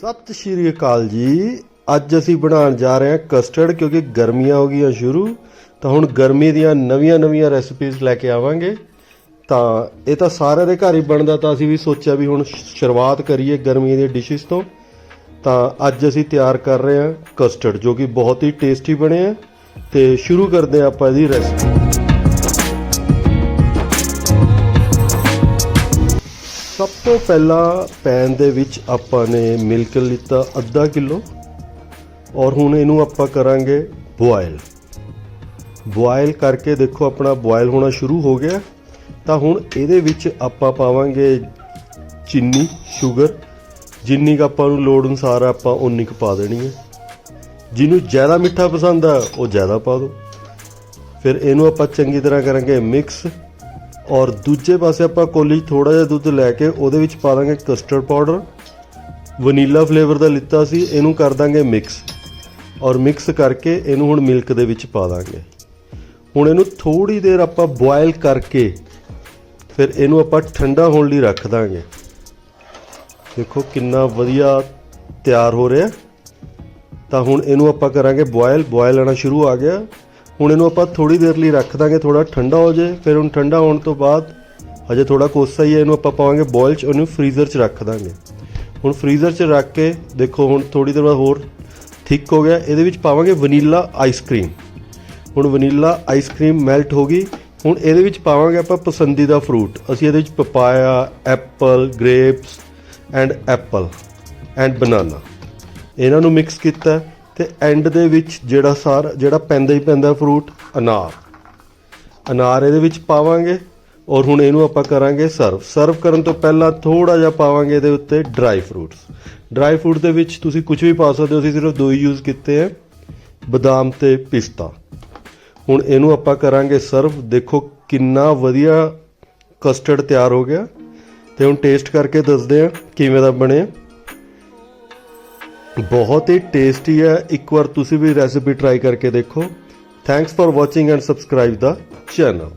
ਸਤਿ ਸ਼੍ਰੀ ਅਕਾਲ ਜੀ। ਅੱਜ ਅਸੀਂ ਬਣਾਉਣ ਜਾ ਰਹੇ ਹਾਂ ਕਸਟਰਡ ਕਿਉਂਕਿ ਗਰਮੀਆਂ ਹੋ ਗਈਆਂ ਸ਼ੁਰੂ। ਤਾਂ ਹੁਣ ਗਰਮੀ ਦੀਆਂ ਨਵੀਆਂ-ਨਵੀਆਂ ਰੈਸਪੀਜ਼ ਲੈ ਕੇ ਆਵਾਂਗੇ। ਤਾਂ ਇਹ ਤਾਂ ਸਾਰਿਆਂ ਦੇ ਘਰ ਹੀ ਬਣਦਾ, ਤਾਂ ਅਸੀਂ ਵੀ ਸੋਚਿਆ ਵੀ ਹੁਣ ਸ਼ੁਰੂਆਤ ਕਰੀਏ ਗਰਮੀ ਦੀਆਂ ਡਿਸ਼ਿਸ ਤੋਂ। ਤਾਂ ਅੱਜ ਅਸੀਂ ਤਿਆਰ ਕਰ ਰਹੇ ਹਾਂ ਕਸਟਰਡ ਜੋ ਕਿ ਬਹੁਤ ਹੀ ਟੇਸਟੀ ਬਣੇ ਆ। ਤੇ ਸ਼ੁਰੂ ਕਰਦੇ ਹਾਂ ਆਪਾਂ ਇਹਦੀ ਰੈਸਪੀ ਸਭ ਤੋਂ ਪਹਿਲਾਂ ਪੈਨ ਦੇ ਵਿੱਚ ਆਪਾਂ ਨੇ ਮਿਲਕ ਲਿੱਤਾ ਅੱਧਾ ਕਿਲੋ ਔਰ ਹੁਣ ਇਹਨੂੰ ਆਪਾਂ ਕਰਾਂਗੇ ਬੋਇਲ ਬੋਇਲ ਕਰਕੇ ਦੇਖੋ ਆਪਣਾ ਬੋਇਲ ਹੋਣਾ ਸ਼ੁਰੂ ਹੋ ਗਿਆ। ਤਾਂ ਹੁਣ ਇਹਦੇ ਵਿੱਚ ਆਪਾਂ ਪਾਵਾਂਗੇ ਚੀਨੀ, ਸ਼ੂਗਰ। ਜਿੰਨੀ ਕੁ ਆਪਾਂ ਨੂੰ ਲੋੜ ਅਨੁਸਾਰ ਆਪਾਂ ਉਨੀ ਕੁ ਪਾ ਦੇਣੀ ਹੈ। ਜਿਹਨੂੰ ਜ਼ਿਆਦਾ ਮਿੱਠਾ ਪਸੰਦ ਆ, ਉਹ ਜ਼ਿਆਦਾ ਪਾ ਦਿਓ। ਫਿਰ ਇਹਨੂੰ ਆਪਾਂ ਚੰਗੀ ਤਰ੍ਹਾਂ ਕਰਾਂਗੇ ਮਿਕਸ। ਔਰ ਦੂਜੇ ਪਾਸੇ ਆਪਾਂ ਕੋਲੀ ਥੋੜਾ ਜਿਹਾ ਦੁੱਧ ਲੈ ਕੇ ਉਹਦੇ ਵਿੱਚ ਪਾ ਦਾਂਗੇ ਕਸਟਰਡ ਪਾਊਡਰ ਵਨੀਲਾ ਫਲੇਵਰ ਦਾ ਲਿੱਤਾ ਸੀ, ਇਹਨੂੰ ਕਰ ਦਾਂਗੇ ਮਿਕਸ ਔਰ ਮਿਕਸ ਕਰਕੇ ਇਹਨੂੰ ਹੁਣ ਮਿਲਕ ਦੇ ਵਿੱਚ ਪਾ ਦਾਂਗੇ। ਹੁਣ ਇਹਨੂੰ ਥੋੜੀ ਦੇਰ ਆਪਾਂ ਬੋਇਲ ਕਰਕੇ ਫਿਰ ਇਹਨੂੰ ਆਪਾਂ ਠੰਡਾ ਹੋਣ ਲਈ ਰੱਖ ਦਾਂਗੇ। ਦੇਖੋ ਕਿੰਨਾ ਵਧੀਆ ਤਿਆਰ ਹੋ ਰਿਹਾ। ਤਾਂ ਹੁਣ ਇਹਨੂੰ ਆਪਾਂ ਕਰਾਂਗੇ ਬੋਇਲ ਬੋਇਲ ਆਣਾ ਸ਼ੁਰੂ ਆ ਗਿਆ। ਹੁਣ ਇਹਨੂੰ ਆਪਾਂ ਥੋੜੀ ਦੇਰ ਲਈ ਰੱਖ ਦਾਂਗੇ ਥੋੜਾ ਠੰਡਾ ਹੋ ਜਾਏ, ਫਿਰ ਹੁਣ ਠੰਡਾ ਹੋਣ ਤੋਂ ਬਾਅਦ ਹਜੇ ਥੋੜਾ ਕੋਸਾ ਹੀ ਹੈ, ਇਹਨੂੰ ਆਪਾਂ ਪਾਵਾਂਗੇ ਬੋਇਲ ਚ, ਉਹਨੂੰ ਫ੍ਰੀਜ਼ਰ ਚ ਰੱਖ ਦਾਂਗੇ। ਹੁਣ ਫ੍ਰੀਜ਼ਰ ਚ ਰੱਖ ਕੇ, ਦੇਖੋ ਹੁਣ ਥੋੜੀ ਦੇਰ ਬਾਅਦ ਹੋਰ ਥਿਕ ਹੋ ਗਿਆ, ਇਹਦੇ ਵਿੱਚ ਪਾਵਾਂਗੇ ਵਨੀਲਾ ਆਈਸਕ੍ਰੀਮ ਹੁਣ ਵਨੀਲਾ ਆਈਸਕ੍ਰੀਮ ਮੈਲਟ ਹੋ ਗਈ, ਹੁਣ ਇਹਦੇ ਵਿੱਚ ਪਾਵਾਂਗੇ ਆਪਾਂ ਪਸੰਦੀਦਾ ਫਰੂਟ ਅਸੀਂ ਇਹਦੇ ਵਿੱਚ papaya apple grapes and apple and banana ਇਹਨਾਂ ਨੂੰ ਮਿਕਸ ਕੀਤਾ। ਤੇ ਐਂਡ ਦੇ ਵਿੱਚ ਜਿਹੜਾ ਸਾਰ, ਜਿਹੜਾ ਪੈਂਦਾ ਹੀ ਪੈਂਦਾ ਫਰੂਟ ਅਨਾਰ। ਅਨਾਰ ਇਹਦੇ ਵਿੱਚ ਪਾਵਾਂਗੇ ਔਰ ਹੁਣ ਇਹਨੂੰ ਆਪਾਂ ਕਰਾਂਗੇ ਸਰਵ ਸਰਵ ਕਰਨ ਤੋਂ ਪਹਿਲਾਂ ਥੋੜਾ ਜਿਹਾ ਪਾਵਾਂਗੇ ਇਹਦੇ ਉੱਤੇ ਡਰਾਈ ਫਰੂਟਸ ਡਰਾਈ ਫਰੂਟ ਦੇ ਵਿੱਚ ਤੁਸੀਂ ਕੁਝ ਵੀ ਪਾ ਸਕਦੇ ਹੋ, ਅਸੀਂ ਸਿਰਫ ਦੋ ਹੀ ਯੂਜ਼ ਕੀਤੇ ਹੈ ਬਦਾਮ ਤੇ ਪਿਸਤਾ। ਹੁਣ ਇਹਨੂੰ ਆਪਾਂ ਕਰਾਂਗੇ ਸਰਵ ਦੇਖੋ ਕਿੰਨਾ ਵਧੀਆ ਕਸਟਰਡ ਤਿਆਰ ਹੋ ਗਿਆ। ਤੇ ਹੁਣ ਟੇਸਟ ਕਰਕੇ ਦੱਸਦੇ ਆ ਕਿਵੇਂ ਦਾ ਬਣਿਆ। ਬਹੁਤ ਹੀ ਟੇਸਟੀ ਹੈ। ਇੱਕ ਵਾਰ ਤੁਸੀਂ ਵੀ ਰੈਸਿਪੀ ਟਰਾਈ ਕਰਕੇ ਦੇਖੋ। Thanks for watching and subscribe the channel